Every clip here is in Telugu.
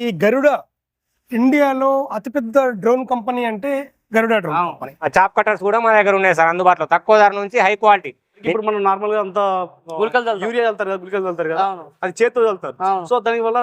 ఈ గరుడ ఇండియాలో అతిపెద్ద డ్రోన్ కంపెనీ అంటే గరుడ డ్రోన్ కంపెనీ. ఆ చాప్ కట్టర్స్ కూడా మన దగ్గర ఉన్నాయి సార్ అందుబాటులో. తక్కువ ధర నుంచి హై క్వాలిటీ. ఇప్పుడు మనం నార్మల్గా అంతా గుళికలు. యూరియా చల్లుతారు కదా గుళికలు చల్లుతారు కదా? అది చేతితో చల్లుతారు. సో దాని వల్ల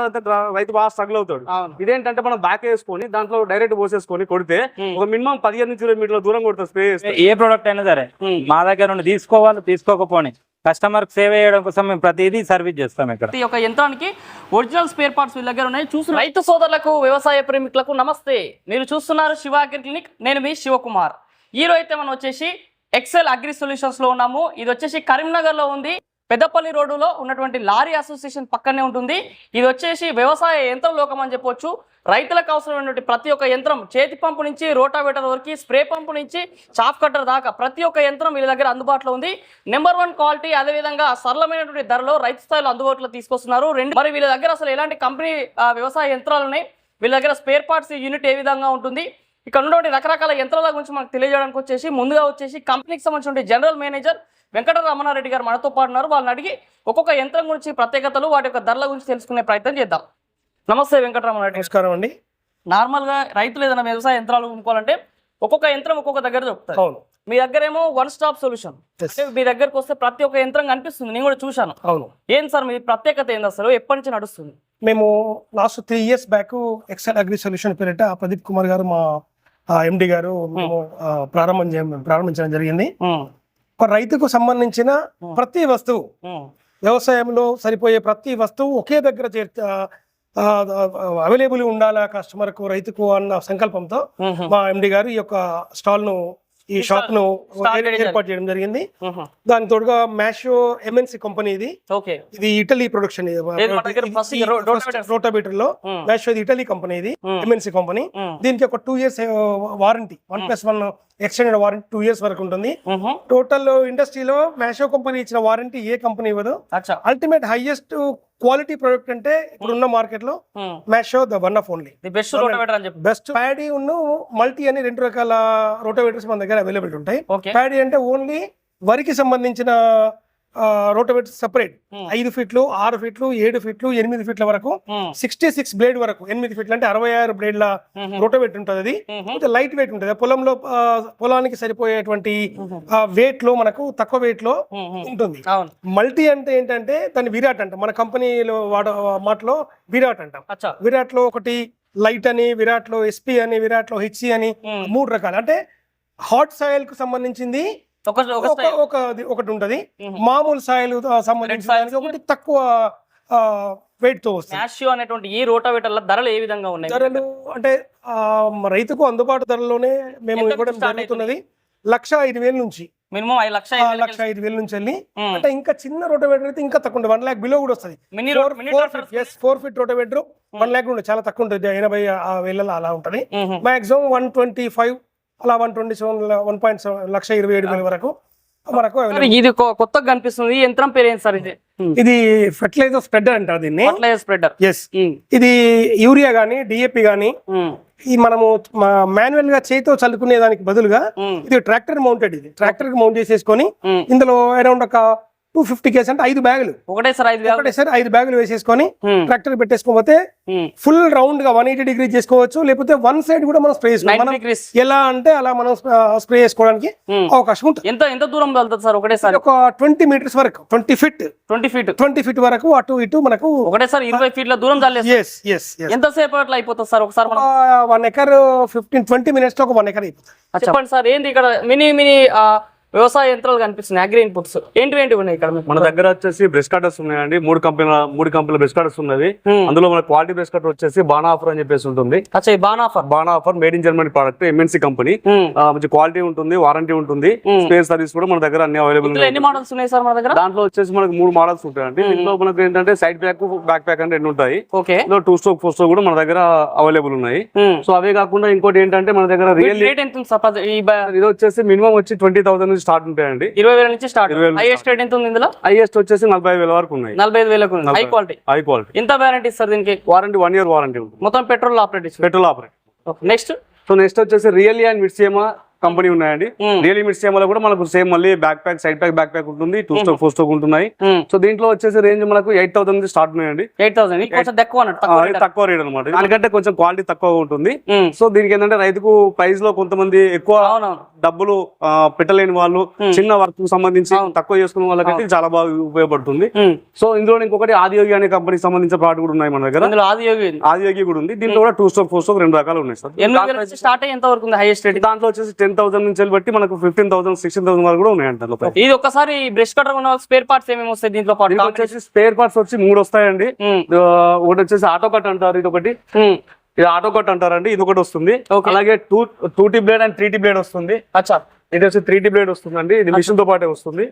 రైతు బాగా స్ట్రగుల్ అవుతాడు. ఇదేంటంటే మనం బ్యాక్ వేసుకొని దాంట్లో డైరెక్ట్ పోసేసుకొని కొడితే. ఒక మినిమం పదిహేను నుంచి ఇరవై మీటర్ల దూరం కొడతారు స్ప్రే చేస్తే. ఏ ప్రోడక్ట్ అయినా సరే. మా దగ్గర నుండి తీసుకోవాలి తీసుకోకపోని. కస్టమర్ సేవ్ చేయడం కోసం మేము ప్రతిదీ సర్వీస్ చేస్తాం ఇక్కడ. ప్రతి ఒక్క యంత్రానికి ఒరిజినల్ స్పేర్ పార్ట్స్ వీళ్ళ దగ్గర ఉన్నాయి. చూసిన రైతు సోదరులకు వ్యవసాయ ప్రేమికులకు నమస్తే. మీరు చూస్తున్నారు శివ అగ్రి క్లినిక్. నేను మీ శివకుమార్. ఈ రోజు అయితే మనం వచ్చేసి ఎక్సెల్ అగ్రి సొల్యూషన్స్లో ఉన్నాము. ఇది వచ్చేసి కరీంనగర్లో ఉంది. పెద్దపల్లి రోడ్డులో ఉన్నటువంటి లారీ అసోసియేషన్ పక్కనే ఉంటుంది. ఇది వచ్చేసి వ్యవసాయ యంత్ర లోకం అని చెప్పొచ్చు. రైతులకు అవసరమైనటువంటి ప్రతి ఒక్క యంత్రం చేతి పంపు నుంచి రోటావేటర్ వరకు స్ప్రే పంపు నుంచి చాప్ కట్టర్ దాకా ప్రతి ఒక్క యంత్రం వీళ్ళ దగ్గర అందుబాటులో ఉంది. నెంబర్ వన్ క్వాలిటీ అదేవిధంగా సరళమైనటువంటి ధరలో రైతు స్థాయిలో అందుబాటులో తీసుకొస్తున్నారు. రెండు మరి వీళ్ళ దగ్గర అసలు ఎలాంటి కంపెనీ వ్యవసాయ యంత్రాలు ఉన్నాయి? వీళ్ళ దగ్గర స్పేర్ పార్ట్స్ యూనిట్ ఏ విధంగా ఉంటుంది? ఇక్కడ ఉన్నటువంటి రకరకాల యంత్రాల గురించి మనకు తెలియజేయడానికి వచ్చేసి ముందుగా వచ్చేసి కంపెనీకి సంబంధించిన జనరల్ మేనేజర్ వెంకటరమణారెడ్డి గారు మనతో పాటు ఉన్నారు. వాళ్ళని అడిగి ఒక్కొక్క యంత్రం గురించి ప్రత్యేకతలు వాటి యొక్క ధరల గురించి తెలుసుకునే ప్రయత్నం చేద్దాం. నమస్తే గారు. నమస్కారం అండి. నార్మల్గా రైతులు ఏదైనా వ్యవసాయ యంత్రాలు కొనుక్కోవాలంటే ఒక్కొక్క యంత్రం ఒక్కొక్క దగ్గర దొరుకుతుంది అవును. మీ దగ్గర ఏమో వన్ స్టాప్ సొల్యూషన్. అంటే మీ దగ్గరకు వస్తే ప్రతి ఒక్క యంత్రం కనిపిస్తుంది. నేను కూడా చూశాను. అవును. ఏం సార్ మీ ప్రత్యేకత ఏంది అసలు? ఎప్పటి నుంచి నడుస్తుంది? మేము last three years back excel agri solution పేరిట ప్రదీప్ కుమార్ గారు మా ఎండి గారు మేము ఆ, ప్రారంభం ప్రారంభించడం జరిగింది. ఒక రైతుకు సంబంధించిన Hmm. ప్రతి వస్తువు వ్యవసాయంలో సరిపోయే ప్రతి వస్తువు ఒకే దగ్గర చేర్చ అవైలబుల్ ఉండాలా కస్టమర్కు రైతుకు అన్న సంకల్పంతో మా ఎండి గారు ఈ యొక్క స్టాల్ను ఈ షాప్ను ఏర్పాటు చేయడం జరిగింది. దాని తోడుగా మ్యాషో ఎంఎన్సి కంపెనీ ఇది. ఇది ఇటలీ ప్రొడక్షన్? రోటాబీటర్లో మ్యాషో ఇది ఇటలీ కంపెనీ ఇది ఎంఎన్సి కంపెనీ దీనికి ఒక two years warranty one plus one extended warranty two years వరకు ఉంటుంది. టోటల్ ఇండస్ట్రీలో మ్యాషో కంపెనీ ఇచ్చిన వారంటీ ఏ కంపెనీ ఇవ్వదు. అల్టిమేట్ హైయెస్ట్ క్వాలిటీ ప్రొడక్ట్ అంటే ఇప్పుడున్న మార్కెట్లో Maschio the one of only. Best paddy ఉన్న మల్టీ అని రెండు రకాల రోటోవేటర్స్ మన దగ్గర అవైలబుల్ ఉంటాయి. ప్యాడీ అంటే ఓన్లీ వరికి సంబంధించిన రోటోవేటర్ సెపరేట్ ఐదు ఫీట్లు ఆరు ఫీట్లు ఏడు ఫీట్లు ఎనిమిది ఫీట్ల వరకు సిక్స్టీ సిక్స్ బ్లేడ్ వరకు ఎనిమిది ఫీట్లు అంటే అరవై ఆరు బ్లేడ్ల రోటోవేటర్ ఉంటుంది అది కొంచెం లైట్ వెయిట్ ఉంటుంది. పొలంలో పొలానికి సరిపోయేటువంటి వెయిట్లో మనకు తక్కువ వెయిట్లో ఉంటుంది. అవును. మల్టీ అంటే ఏంటంటే దాన్ని విరాట్ అంటాం. మన కంపెనీలో వాడ మాటలో విరాట్ అంటాం. విరాట్లో ఒకటి లైట్ అని విరాట్లో ఎస్పీ అని విరాట్లో హెచ్సి అని Hmm. మూడు రకాలు. అంటే హాట్ సాయిల్కు సంబంధించింది ఒక ఒక ఒక ఒక ఒకటి ఉంటది. మామూలు సాయిల్ సంబంధించిన ఒకటి తక్కువ వెయిట్తో వస్తుంది. అనేటువంటి ఈ రోటోవేటర్ల ధరలు ఏ విధంగా ఉన్నాయి ధరలు అంటే రైతుకు అందుబాటు ధరలోనే మేము ఇవ్వడం జరుగుతున్నది. లక్ష ఐదు వేల నుంచి. మినిమం ఐదు లక్ష లక్ష ఐదు వేల నుంచి వెళ్ళి అంటే ఇంకా చిన్న రోటోవేటర్ అయితే ఇంకా తక్కువ ఉంటుంది వన్ ల్యాక్ బిలో కూడా వస్తుంది. Four feet rotavator one lakh ఉంటుంది చాలా తక్కువ ఉంటుంది. ఎనభై ఆ వేలలో అలా ఉంటుంది. మాక్సిమం వన్ ట్వంటీ ఫైవ్ అలా one twenty seven one point seven lakh ఇరవై ఏడు వేల వరకు మనకు available. ఇది కొత్తగా కనిపిస్తుంది. ఈ యంత్రం పేరు ఏంటి సార్ ఇది? ఇది ఫెర్టిలైజర్ స్ప్రెడర్ అంటారు దీన్ని. Fertilizer spreader. ఎస్ ఇది యూరియా గానీ డిఏపి గానీ ఈ మనము మాన్యువల్గా చేతితో చల్లుకునే దానికి బదులుగా ఇది ట్రాక్టర్ మౌంటెడ్ ఇది. ట్రాక్టర్కి మౌంట్ చేసేసుకొని ఇందులో అరౌండ్ ఒక టూ ఫిఫ్టీ కేస్ అంటే ఐదు బ్యాగులు. ఒకటేసారి ఐదు బ్యాగులు. వేసేసుకొని ట్రాక్టర్ పెట్టేసుకోకపోతే ఫుల్ రౌండ్గా వన్ ఎయిటీ డిగ్రీ చేసుకోవచ్చు. లేకపోతే వన్ సైడ్ కూడా మనం స్ప్రే చేసుకోవచ్చు. ఎలా అంటే అలా మనం స్ప్రే చేసుకోవడానికి అవకాశం ఉంటుంది. ఎంత ఎంత దూరం వెళ్తుంది సార్ ఒకటేసారి? ఒక ట్వంటీ మీటర్స్ వరకు twenty feet. Twenty feet. Twenty feet వరకు అటు ఇటు మనకు ఒకటేసారి ఇరవై ఫీట్ల దూరం ఎంతసేపు అట్లా అయిపోతుంది సార్? ఒకసారి వన్ ఎకర్ ఫిఫ్టీన్ ట్వంటీ మినిట్స్లో ఒక వన్ ఎకర్ అయిపోతుంది. చెప్పండి సార్ ఏంటి ఇక్కడ? మినీ మినీ వ్యవసాయ యంత్రాలు కనిపిస్తున్నాయి అగ్రి ఇన్పుట్స్ ఏంటి ఏంటి ఉన్నాయి ఇక్కడ? మన దగ్గర వచ్చేసి బ్రష్ కటర్స్ ఉన్నాయండి. మూడు కంపెనీల మూడు కంపెనీల బ్రష్ కటర్స్ Hmm. అందులో మన క్వాలిటీ బ్రష్ కటర్ వచ్చేసి బానా ఆఫర్ అని చెప్పేసి ఉంటుంది. బాన్ offer? బానా offer made in Germany product MNC company మంచి క్వాలిటీ ఉంటుంది వారంటీ ఉంటుంది. స్పేస్ సర్వీస్ కూడా మన దగ్గర అన్ని అవైలబుల్ ఎన్ని మోడల్స్ ఉన్నాయి సార్ మన దగ్గర? దాంట్లో వచ్చేసి మనకు మూడు మోడల్స్ ఉంటాయండి. దీంట్లో మనకు ఏంటంటే సైడ్ బ్యాక్ బ్యాక్ ప్యాక్ అని రెండు ఉంటాయి. Okay. Two stroke four stroke కూడా మన దగ్గర అవైలబుల్ ఉన్నాయి. సో అవే కాకుండా ఇంకోటి ఏంటంటే మన దగ్గర రియల్ ఇది వచ్చేసి మినిమం వచ్చి ట్వంటీ థౌసండ్ నుంచి స్టార్ట్ ఉంటాయండి. ఇరవై వేల నుంచి స్టార్ట్. హైయెస్ట్ రేట్ ఎంత ఉంది ఇందులో? హైయెస్ట్ వచ్చేసి నలభై వేల వరకు ఉన్నాయి. నలభై ఐదు వేలకు ఉంది. హై క్వాలిటీ హై క్వాలిటీ ఎంత వ్యారంటీ ఇస్తారు దీనికి? వారంటీ వన్ ఇయర్ వారంటీ ఉంటుంది. మొత్తం petrol operate petrol operate. Next so next వచ్చేసి రియల్లీ అండ్ మిడ్సియమా కంపెనీ ఉన్నాయండి. రియల్ లిమిట్స్ వల్ల కూడా మనకు సేమ్ మళ్ళీ back pack side pack back pack ఉంటుంది. టూ స్టోక్ ఫోర్ స్టోక్ ఉంటున్నాయి. సో దీంట్లో వచ్చేసి రేంజ్ మనకు ఎయిట్ థౌసండ్ నుంచి స్టార్ట్ ఉన్నాయండి. ఎయిట్ థౌసండ్ తక్కువ రేట్. అనమాట దానికంటే కొంచెం క్వాలిటీ తక్కువ ఉంటుంది. సో దీనికి ఏంటంటే రైతుకు ప్రైస్లో కొంతమంది ఎక్కువ డబ్బులు పెట్టలేని వాళ్ళు చిన్న వర్క్ సంబంధించి. తక్కువ చేసుకున్న వాళ్ళకైతే చాలా బాగా ఉపయోగపడుతుంది. సో ఇందులో ఇంకొకటి ఆదియోగి అనే కంపెనీకి సంబంధించిన ప్రోడక్ట్ కూడా ఉన్నాయి మన దగ్గర. ఇందులో ఆది యోగి ఉంది. ఆదియోగి కూడా ఉంది. దీంట్లో కూడా టూ స్టోక్ ఫోర్ స్టోక్ రెండు రకాలు ఉన్నాయి సార్. స్టార్ట్ ఎంత వరకు ఉంది హైయెస్ట్ రేట్ దాంట్లో వచ్చేసి టెన్ థౌసండ్ నుంచి బట్టి మనకు ఫిఫ్టీన్ థౌసండ్ సిక్స్టీన్ థౌసండ్ వరకు కూడా ఉన్నాయంట. ఇది ఒక్కసారి బ్రష్ కట్టర్ ఉన్న స్పేర్ పార్ట్స్ ఏమేమి వస్తాయి దీంట్లో వచ్చేసి స్పేర్ పార్ట్స్ వచ్చి మూడు వస్తాయండి. ఒకటి వచ్చేసి ఆటో కట్ అంటారు ఇది ఒకటి. ఇది ఆటో కట్ అంటారండి ఇది ఒకటి వస్తుంది. అలాగే two two T blade and three T blade వస్తుంది. అచ్చా. ఇది వచ్చి త్రీ బ్లేడ్ వస్తుందండి. ఇది మిషన్తో పాటే వస్తుంది.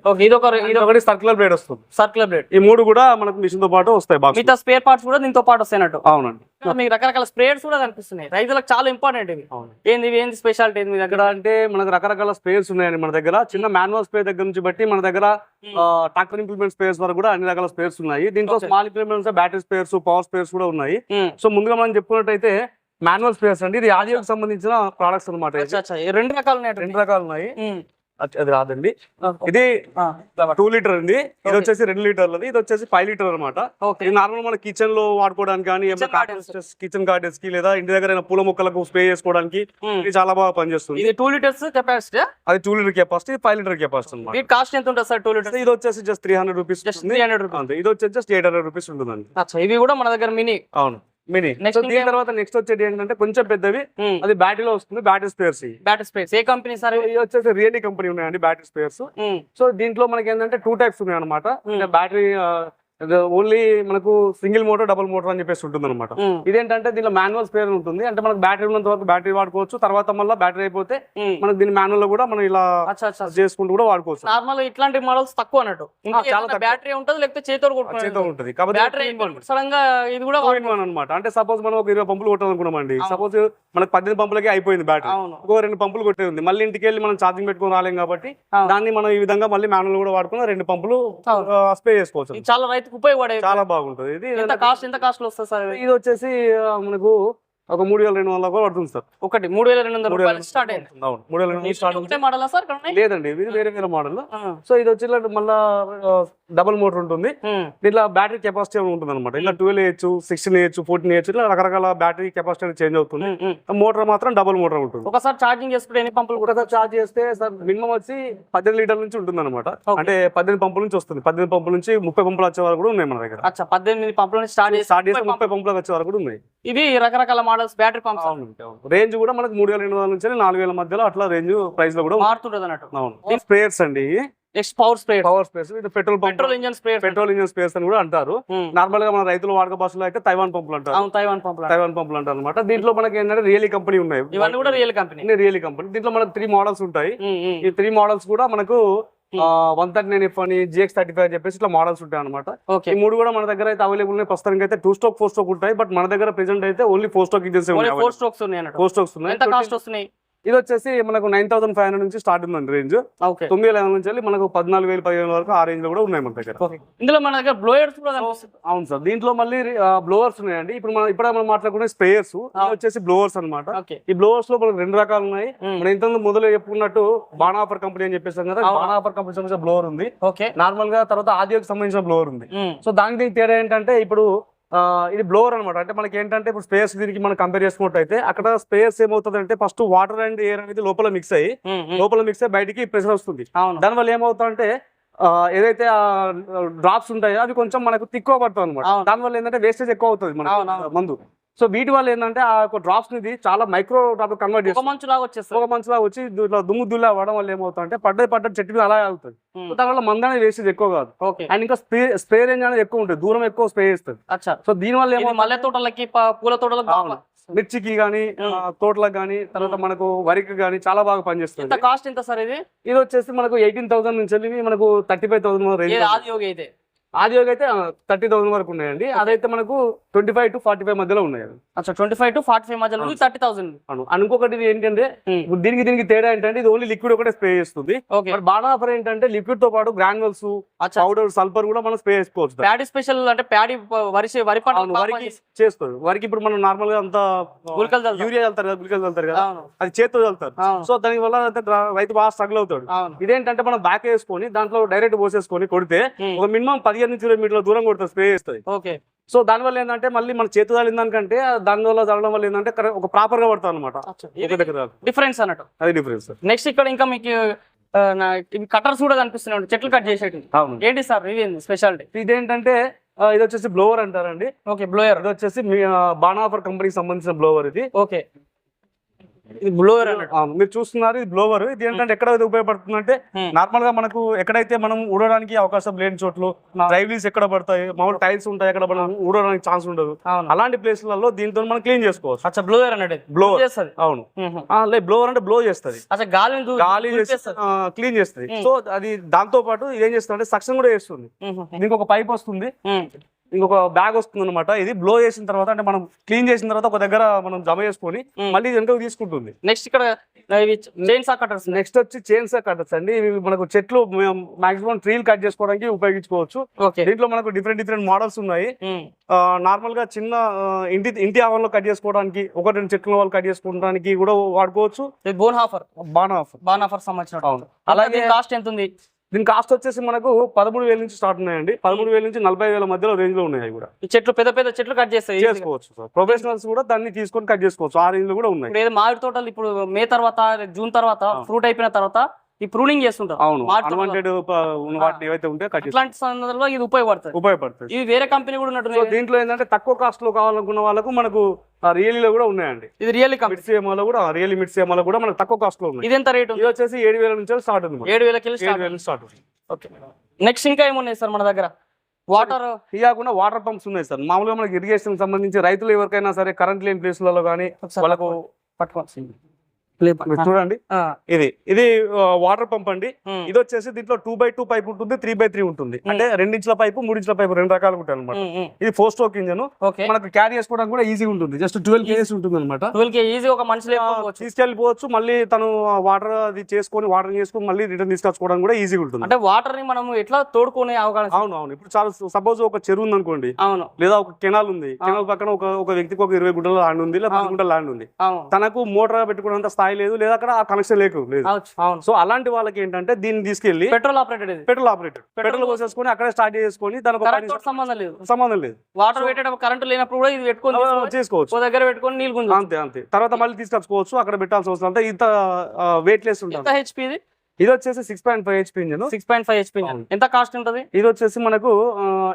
ఒకటి సర్కులర్ బ్లేడ్ వస్తుంది. సర్కులర్ బ్లేడ్ ఈ మూడు కూడా మనకు మిషన్తో పాటు వస్తాయి మిగతా స్పేర్ పార్ట్స్ కూడా దీంతో పాటు వస్తాయి అన్నట్టు అవునండి మీకు రకరకాల స్ప్రేడ్స్ కూడా కనిపిస్తున్నాయి. రైతులకు చాలా ఇంపార్టెంట్ ఇవి. ఏంది ఏంది స్పెషాలిటీ ఏంది మీ దగ్గర? అంటే మనకు రకరకాల స్పేర్స్ ఉన్నాయండి మన దగ్గర. చిన్న మాన్యువల్ స్పేర్ దగ్గర నుంచి బట్టి మన దగ్గర ట్రాక్టర్ ఇంప్లిమెంట్ స్పేర్స్ వరకు కూడా అన్ని రకాల స్పేర్స్ ఉన్నాయి. దీంట్లో. Small implements battery spares power spares కూడా ఉన్నాయి. ఉమ్. సో ముందుగా మనం చెప్పుకున్నట్టయితే మాన్యువల్ స్పేర్స్ అండి. ఇది ఆడియోకి సంబంధించిన ప్రోడక్ట్స్ అనమాట రెండు రకాలు ఉన్నాయి రెండు రకాలు ఉన్నాయి అది రాదండి. ఇది టూ లీటర్ అండి. ఇది. వచ్చేసి రెండు లీటర్లది. ఇది వచ్చేసి ఫైవ్ లీటర్ అనమాట ఇది నార్మల్ మన కిచెన్లో వాడుకోవడానికి కానీ. కిచెన్ గార్డెన్స్కి లేదా ఇంటి దగ్గర పూల మొక్కలకు స్ప్రే చేసుకోవడానికి. ఇది చాలా బాగా పనిచేస్తుంది. ఇది టూ లీటర్స్ కెపాసిటీ అది two litre capacity five litre capacity అనమాట కాస్ట్ ఎంత ఉంటుంది సార్ టూ లీటర్స్ ఇది వచ్చేసి జస్ట్ త్రీ హండ్రెడ్ రూపీస్ ఇది వచ్చేసి జస్ట్ ఎయిట్ హండ్రెడ్ రూపీస్ ఉంటుందండి ఇవి కూడా మన దగ్గర మినీ అవును. మినీ. సో దీని తర్వాత నెక్స్ట్ వచ్చేది ఏంటంటే కొంచెం పెద్దవి అది బ్యాటరీలో వస్తుంది బ్యాటరీ స్పేర్స్ బ్యాటరీ స్పేస్ ఏ కంపెనీ సార్? ఇది వచ్చేసి రియల్మీ కంపెనీ ఉన్నాయండి బ్యాటరీ స్పేర్స్. సో దీంట్లో మనకి ఏంటంటే టూ టైప్స్ ఉన్నాయి అనమాట బ్యాటరీ ఓన్లీ మనకు సింగిల్ మోటార్ డబుల్ మోటార్ అని చెప్పేసి ఉంటుంది అనమాట. ఇదేంటంటే దీనిలో మాన్యువల్ స్పేర్ ఉంటుంది. అంటే మనకు బ్యాటరీ ఉన్నంత వరకు బ్యాటరీ వాడుకోవచ్చు. తర్వాత మళ్ళీ బ్యాటరీ అయిపోతే. మనకు దీని మాన్యువల్లో కూడా మనం ఇలా చేసుకుంటూ కూడా వాడుకోవచ్చు. నార్మల్ ఇట్లాంటి మోడల్స్ తక్కువ అన్నట్టు. చాలా. బ్యాటరీ ఉంటుంది లేకపోతే చేతితో చేతో ఉంటుంది. కాబట్టి బ్యాటరీ సడన్గా ఇది కూడా అనమాట అంటే సపోజ్ మనం ఒక ఇరవై పంపులు కొట్టాలనుకున్నామండి. సపోజ్ మనకు పద్దెనిమిది పంపులకి అయిపోయింది బ్యాటరీ ఇంకో రెండు పంపులు కొట్టేది మళ్ళీ ఇంటికి వెళ్ళి మనం ఛార్జింగ్ పెట్టుకొని రాలేం కాబట్టి. దాన్ని మనం ఈ విధంగా మళ్ళీ మాన్యువల్ కూడా వాడుకుని రెండు పంపులు. స్ప్రే చేసుకోవచ్చు. చాలా రైతుకు ఉపయోగపడే చాలా బాగుంటుంది ఇది ఎంత కాస్ట్ ఎంత కాస్ట్లో వస్తుంది సార్? ఇది వచ్చేసి మనకు ఒక మూడు వేల రెండు వందల కూడా పడుతుంది సార్. ఒకటి మూడు వేల రెండు వందల రూపాయలు స్టార్ట్ అయింది. అవును మూడు వేల రెండు వందలు స్టార్ట్ ఒకటే మోడలా సార్? లేదండి ఇది వేరే వేరే మోడల్. సో ఇది వచ్చి మళ్ళా డబుల్ మోటార్ ఉంటుంది. దీంట్లో బ్యాటరీ కెపాసిటీ ఉంటుంది అనమాట ఇలా ట్వెల్వ్ వేయచ్చు సిక్స్టీన్ వేయచ్చు ఫోర్టీన్ వేయచ్చు ఇలా రకరకాల బ్యాటరీ కెపాసిటీ చేంజ్ అవుతుంది. మోటార్ మాత్రం డబుల్ మోటార్ ఉంటుంది. ఒకసారి ఛార్జింగ్ చేసుకుంటే ఎన్ని పంపులు కూడా ఒకసారి చార్జ్ చేస్తే సార్ మినిమం వచ్చి పద్దెనిమిది లీటర్ల నుంచి ఉంటుంది అనమాట. అంటే పద్దెనిమిది పంపుల నుంచి వస్తుంది. పద్దెనిమిది పంపుల నుంచి ముప్పై పంపులు వచ్చే వరకు కూడా ఉన్నాయి మన దగ్గర. పద్దెనిమిది పంపుల నుంచి స్టార్ట్ చేసి ముప్పై పంపులకు వచ్చే వరకు కూడా ఉన్నాయి. ఇవి రకరకాల మోడల్స్ బ్యాటరీ పంప్స్ రేంజ్ కూడా మనకు మూడు వేల రెండు వందల నుంచి నాలుగు వేల మధ్యలో అట్లా రేంజ్ ప్రైస్లో కూడా. మారుతుంటది అన్నట్టు. అవును. స్పేర్స్ అండి. Next power spray power spares petrol petrol engine spray petrol engine spares అని కూడా అంటారు. నార్మల్గా మన రైతులు వాడక భాషలో అయితే తైవాన్ పంపులు అంటారు. తైవాన్ పంపులు తైవాన్ పంపులు అంటారు అనమాట దీంట్లో మనకి ఏంటంటే రియలీ కంపెనీ ఉన్నాయి. ఇవన్నీ కూడా రియల్ కంపెనీ. Really company. దీంట్లో మనకు త్రీ మోడల్స్ ఉంటాయి. ఈ త్రీ మోడల్స్ కూడా మనకు వన్ థర్టీ నైన్ ఎఫ్ అని జిఎక్స్ థర్టీ ఫైవ్ చెప్పేసి ఇట్లా మోడల్స్ ఉంటాయి అనమాట ఈ మూడు కూడా మన దగ్గర అయితే అవైలబుల్ ఉన్నాయి. ప్రస్తుతానికి అయితే టూ స్టాక్ ఫోర్ స్టాక్ ఉంటాయి. బట్ మన దగ్గర ప్రెసెంట్ అయితే only four stroke engines four strokes ఉన్నాయి ఫోర్ స్టాక్స్ ఉన్నాయి ఎంత కాస్ట్ వస్తున్నాయి? ఇది వచ్చేసి మనకు నైన్ థౌసండ్ ఫైవ్ హండ్రెడ్ నుంచి స్టార్ట్ ఉందండి రేంజ్. తొమ్మిది వేల ఐదు నుంచి వెళ్ళి మనకు పద్నాలుగు వేలు పదిహేను వరకు ఆ రేంజ్లో కూడా ఉన్నాయి మన దగ్గర. ఇందులో మన దగ్గర బ్లోయర్స్ అవును సార్. దీంట్లో మళ్ళీ బ్లోవర్స్ ఉన్నాయండి. ఇప్పుడు మనం ఇప్పుడే మనం మాట్లాడుకునే స్ప్రేయర్స్ వచ్చేసి బ్లోవర్స్ అన్నమాట. ఓకే. ఈ బ్లోవర్స్లో మనకు రెండు రకాలు ఉన్నాయి. మనం ఇంతకు మొదలు చెప్పుకున్నట్టు బాణాఫర్ కంపెనీ అని చెప్పేసాం కదా అవును. బాణాఫర్ కంపెనీ సంబంధించిన బ్లోవర్ ఉంది. ఓకే. నార్మల్గా తర్వాత ఆదియోకి సంబంధించిన బ్లోవర్ ఉంది. సో దానికి తేడా ఏంటంటే ఇప్పుడు ఇది బ్లోవర్ అనమాట అంటే మనకి ఏంటంటే ఇప్పుడు స్పేస్ దీనికి మనం కంపేర్ చేసుకున్నట్టయితే అక్కడ స్పేస్ ఏమవుతుంది అంటే ఫస్ట్ వాటర్ అండ్ ఎయిర్ అనేది లోపల మిక్స్ అయ్యి లోపల మిక్స్ అయ్యి బయటికి ప్రెషర్ వస్తుంది. దానివల్ల ఏమవుతుందంటే ఏదైతే డ్రాప్స్ ఉంటాయో అది కొంచెం మనకు తిక్కువ పడుతుంది అనమాట. దానివల్ల ఏంటంటే వేస్టేజ్ ఎక్కువ అవుతుంది మన. మందు. సో వీటి వల్ల ఏంటంటే ఆ యొక్క డ్రాప్స్ని చాలా మైక్రో డ్రాప్ కన్వర్ట్ ఒక చేస్తుంది. మంచు లాగా వచ్చేస్తుంది. ఒక మంచులా వచ్చి ఇట్లా దుమ్ము దుల్లా అవ్వడం వల్ల ఏమవుతుందంటే పడ్డది పడ్డది చెట్టు మీద అలా అవుతుంది Hmm. దానివల్ల మందు అనేది వేస్టేజ్ ఎక్కువ కాదు. అండ్ ఇంకా స్ప్రే స్ప్రే రేంజ్ అనేది ఎక్కువ ఉంటుంది. దూరం ఎక్కువ స్ప్రే చేస్తుంది. అచ్చా. సో దీనివల్ల ఇది ఏమో మల్లె తోటలకి పూల తోటలకు. మిర్చికి కానీ Hmm. తోటలకు కానీ తర్వాత మనకు వరికి కానీ చాలా బాగా పనిచేస్తుంది. కాస్ట్ ఎంత సార్ ఇది? ఇది వచ్చేసి మనకు ఎయిటీన్ థౌసండ్ నుంచి మనకు థర్టీ ఫైవ్ థౌసండ్ రేంజ్ అయితే. ఆదియోగి అయితే థర్టీ థౌసండ్ వరకు ఉన్నాయండి. అదైతే మనకు twenty five to forty five మధ్యలో ఉన్నాయి. అచ్చా twenty five to forty five మధ్యలో థర్టీ థౌసండ్. అవును. అండ్ ఇంకొకటి ఇది ఏంటంటే దీనికి దీనికి తేడా ఏంటంటే ఇది ఓన్లీ లిక్విడ్ ఒకటే స్ప్రే చేస్తుంది. బట్ బాణా ఆఫర్ ఏంటంటే లిక్విడ్తో పాటు గ్రాన్యుల్స్ పౌడర్ సల్ఫర్ కూడా మనం స్ప్రే చేసుకోవచ్చు. ప్యాడీ స్పెషల్ అంటే ప్యాడీ వరి వరి వరికి చేస్తుంది వరికి ఇప్పుడు మనం నార్మల్గా అంతా చల్లుతాం. యూరియా చల్లుతారు కదా గుళికలు చల్లుతారు కదా అది చేత్తో అవును. సో దాని వల్ల రైతు బాగా స్ట్రగుల్ అవుతాడు. ఇదేంటంటే మనం బ్యాక్ వేసుకొని దాంట్లో డైరెక్ట్ పోసేసుకొని కొడితే. ఒక మినిమం పదిహేను నుంచి ఇరవై మీటర్ల దూరం కొడుతుంది స్ప్రే చేస్తుంది. ఓకే. సో దానివల్ల ఏంటంటే మళ్ళీ మన చేతు చల్లిన దానికంటే దాని వల్ల చల్లడం వల్ల ఏంటంటే ఒక ప్రాపర్గా పడతాం అనమాట. డిఫరెన్స్ అన్నట్టు. అది డిఫరెన్స్ నెక్స్ట్ ఇక్కడ ఇంకా మీకు కట్టర్స్ కూడా కనిపిస్తున్నాయి చెట్లు కట్ చేసేటి ఏంటి సార్ ఇవి స్పెషాలిటీ ఇదేంటంటే ఇది వచ్చేసి బ్లోవర్ అంటారండి. ఓకే బ్లోయర్ ఇది వచ్చేసి బాణాఫర్ కంపెనీకి సంబంధించిన బ్లోవర్ ఇది. ఓకే. ఇది అన్నట్టు. అవును. మీరు చూస్తున్నారు ఇది బ్లోవర్ ఇది ఏంటంటే ఎక్కడ ఇది ఉపయోగపడుతుంది అంటే Hmm. నార్మల్గా మనకు ఎక్కడైతే మనం ఊడడానికి అవకాశం లేని చోట్లు డ్రైవ్లీస్ ఎక్కడ పడతాయి మామూలు టైల్స్ ఉంటాయి అక్కడ మనం ఊడడానికి ఛాన్స్ ఉండదు. అలాంటి ప్లేస్లలో దీంతో మనం క్లీన్ చేసుకోవచ్చు. అచ్చా బ్లోయర్ అన్నట్టు. Blower. చేస్తుంది. అవును. లైక్ బ్లోవర్ అంటే బ్లో చేస్తుంది. అచ్చా గాలి దూరిపేస్తది. క్లీన్ చేస్తుంది. Hmm. సో అది దాంతో పాటు ఏం చేస్తుంది అంటే సక్షన్ కూడా చేస్తుంది. దీనికి ఒక పైప్ వస్తుంది. ఇంకొక బ్యాగ్ వస్తుంది అనమాట ఇది బ్లో చేసిన తర్వాత అంటే మనం క్లీన్ చేసిన తర్వాత ఒక దగ్గర మనం జమ చేసుకొని. మళ్ళీ వెనుకకు తీసుకుంటుంది. నెక్స్ట్ ఇక్కడ ఇవి చైన్ సా కట్టర్స్ నెక్స్ట్ వచ్చి చైన్స్ కట్టచ్చు అండి. ఇవి మనకు చెట్లు మాక్సిమం ట్రీలు కట్ చేసుకోవడానికి ఉపయోగించుకోవచ్చు. దీంట్లో మనకు డిఫరెంట్ డిఫరెంట్ మోడల్స్ ఉన్నాయి. నార్మల్గా చిన్న ఇంటి ఇంటి ఆవరణలో కట్ చేసుకోవడానికి ఒక రెండు చెట్ల వాళ్ళు కట్ చేసుకోవడానికి కూడా వాడుకోవచ్చు. బోన్ హాఫర్ బాగా ఆఫర్ బాన్ ఆఫర్ సంబంధించిన అలాగే కాస్ట్ ఎంత ఉంది దీని కాస్ట్ వచ్చేసి మనకు పదమూడు వేల నుంచి స్టార్ట్ ఉన్నాయండి. పదమూడు వేల నుంచి నలభై వేల మధ్యలో రేంజ్లో ఉన్నాయి కూడా. ఈ చెట్లు పెద్ద పెద్ద చెట్లు కట్ చేస్తాయి. చేసుకోవచ్చు సార్. ప్రొఫెషనల్స్ కూడా దాన్ని తీసుకొని కట్ చేసుకోవచ్చు. ఆ రేంజ్లో కూడా ఉన్నాయి. మామిడి తోటలు ఇప్పుడు మే తర్వాత జూన్ తర్వాత ఫ్రూట్ అయిపోయిన తర్వాత ఈ ప్రూనింగ్ చేస్తుంటారు. అవును. అన్వాంటెడ్ వాటిని ఏవైతే ఉంటాయో కట్ చేసి అట్లాంటి సందర్భంలో ఇది ఉపయోగపడుతుంది. ఉపయోగపడుతుంది. ఇవి వేరే కంపెనీ కూడా ఉన్నట్టు దీంట్లో ఏంటంటే తక్కువ కాస్ట్లో కావాలనుకున్న వాళ్ళకు మనకు రియలీలో కూడా ఉన్నాయండి. ఇది కంపెనీ మిడ్స్ ఏమోలో కూడా రియల్ మిడ్స్ ఏమోలో కూడా మనకు తక్కువ కాస్ట్లో ఇది ఎంత రేట్ ఇది వచ్చేసి ఏడు వేల నుంచి స్టార్ట్ ఉంది. ఏడు వేల ఏడు వేల స్టార్ట్ ఉంది. ఓకే. నెక్స్ట్ ఇంకా ఏమున్నాయి సార్ మన దగ్గర? వాటర్ ఇది కాకుండా వాటర్ పంప్స్ ఉన్నాయి సార్. మామూలుగా మనకి ఇరిగేషన్ సంబంధించి రైతులు ఎవరికైనా సరే కరెంట్ లేని ప్లేస్లలో కానీ వాళ్ళకు పట్టుకోండి. మీరు చూడండి. ఇది ఇది వాటర్ పంప్ అండి. ఇది వచ్చేసి దీంట్లో టూ బై టూ పైప్ ఉంటుంది త్రీ బై త్రీ ఉంటుంది. అంటే రెండించుల పైపు మూడించుల పైపు రెండు రకాలు ఉంటాయి అనమాట. ఇది ఫోర్ స్ట్రోక్ ఇంజన్ మనకు క్యారీ చేసుకోవడానికి కూడా ఈజీ ఉంటుంది. జస్ట్ ట్వెల్వ్ కేజెస్ ఉంటుంది అనమాట తీసుకెళ్ళిపోవచ్చు. మళ్ళీ తను వాటర్ అది చేసుకొని వాటర్ చేసుకొని మళ్ళీ రిటర్న్ తీసుకొచ్చుకోవడానికి కూడా ఈజీగా ఉంటుంది. అంటే వాటర్ని మనం ఎట్లా తోడుకునే అవకాశం? అవును అవును. ఇప్పుడు చాలా సపోజ్ ఒక చెరువు ఉంది అనుకోండి అవును. లేదా ఒక కెనాల్ ఉంది. కెనాల్ పక్కన ఒక ఒక వ్యక్తికి ఒక ఇరవై గుంటల ల్యాండ్ ఉంది లేదా పది గుంటల ల్యాండ్ ఉంది. తనకు మోటార్ పెట్టుకున్నంత స్థాయి లేదు లేదా అక్కడ ఆ కనెక్షన్ లేకు లేదు. అవును. సో అలాంటి వాళ్ళకి ఏంటంటే దీన్ని తీసుకెళ్ళి పెట్రోల్ ఆపరేటెడ్ ఇది. పెట్రోల్ ఆపరేటర్ పెట్రోల్ పోసేసుకొని అక్కడే స్టార్ట్ చేసుకొని దానికి సంబంధం లేదు. సంబంధం లేదు. వాటర్ పెట్టేటప్పుడు కరెంట్ లేనప్పుడు కూడా ఇది పెట్టుకొని. చేసుకోవచ్చు. దగ్గర పెట్టుకొని నీళ్ళు అంతే అంతే. తర్వాత మళ్ళీ తీసుకొచ్చుకోవచ్చు అక్కడ పెట్టాల్సిన అవసరం అంతా. ఇంత వెయిట్ లెస్ ఉంటుంది. హెచ్పి ఇది? ఇది వచ్చేసి six point five HP engine. Six point five HP అవును. ఎంత కాస్ట్ ఉంటుంది? ఇది వచ్చేసి మనకు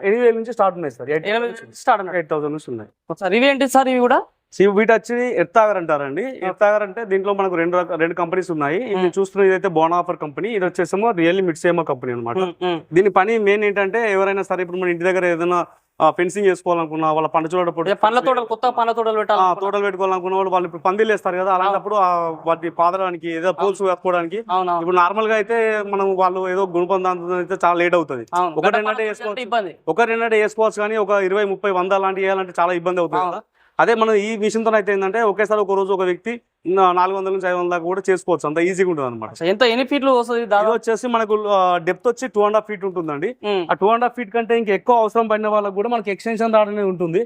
ఎనిమిది వేల నుంచి స్టార్ట్ ఉన్నాయి సార్. ఎనిమిది స్టార్ట్ ఎయిట్ థౌసండ్ నుంచి ఉన్నాయి. సార్ ఇవి ఏంటి సార్ ఇవి కూడా? సో వీటి వచ్చి ఎర్తాగర్ అంటారండి. ఎర్తాగర్ అంటే దీంట్లో మనకు రెండు రెండు కంపెనీస్ ఉన్నాయి. ఇది చూస్తున్న ఇదైతే బోనాఫర్ కంపెనీ. ఇది వచ్చేసేమో రియల్లీ మిడ్సేమో కంపెనీ అనమాట. దీని పని మెయిన్ ఏంటంటే ఎవరైనా సరే ఇప్పుడు మన ఇంటి దగ్గర ఏదైనా ఫెన్సింగ్ చేసుకోవాలనుకున్నా వాళ్ళ పంట చూడ ఇదే పండ్ల తోటలు కొత్త పండ్ల తోటలు పెట్టాలి తోటలు పెట్టుకోవాలనుకున్న వాళ్ళు వాళ్ళు ఇప్పుడు పందిలు వేస్తారు కదా అలాంటప్పుడు వాటి పాదడానికి ఏదో పోల్స్ వేసుకోవడానికి ఇప్పుడు నార్మల్గా అయితే మనం వాళ్ళు ఏదో గుణపందాంతం అయితే చాలా లేట్ అవుతుంది. ఒకటి పండ్ల వేసుకోవచ్చు. ఇబ్బంది. ఒక రెండంటే వేసుకోవచ్చు కానీ ఒక ఇరవై ముప్పై వంద లాంటివి వేయాలంటే చాలా ఇబ్బంది అవుతుంది కదా. అదే మనం ఈ మిషన్ అయితే ఏంటంటే ఒకేసారి ఒక రోజు ఒక వ్యక్తి నాలుగు వందల నుంచి ఐదు వందల దాకా కూడా చేసుకోవచ్చు. అంత ఈజీగా ఉంటుంది అనమాట ఎంత ఎన్ని ఫీట్లు వస్తుంది దాదాపు వచ్చేసి మనకు డెప్త్ వచ్చి టూ అండ్ హాఫ్ ఫీట్ ఉంటుందండి. ఆ టూ అండ్ హాఫ్ ఫీట్ కంటే ఇంకా ఎక్కువ అవసరం పడిన వాళ్ళకి కూడా మనకి ఎక్స్టెన్షన్ రాడ్ అనేది ఉంటుంది.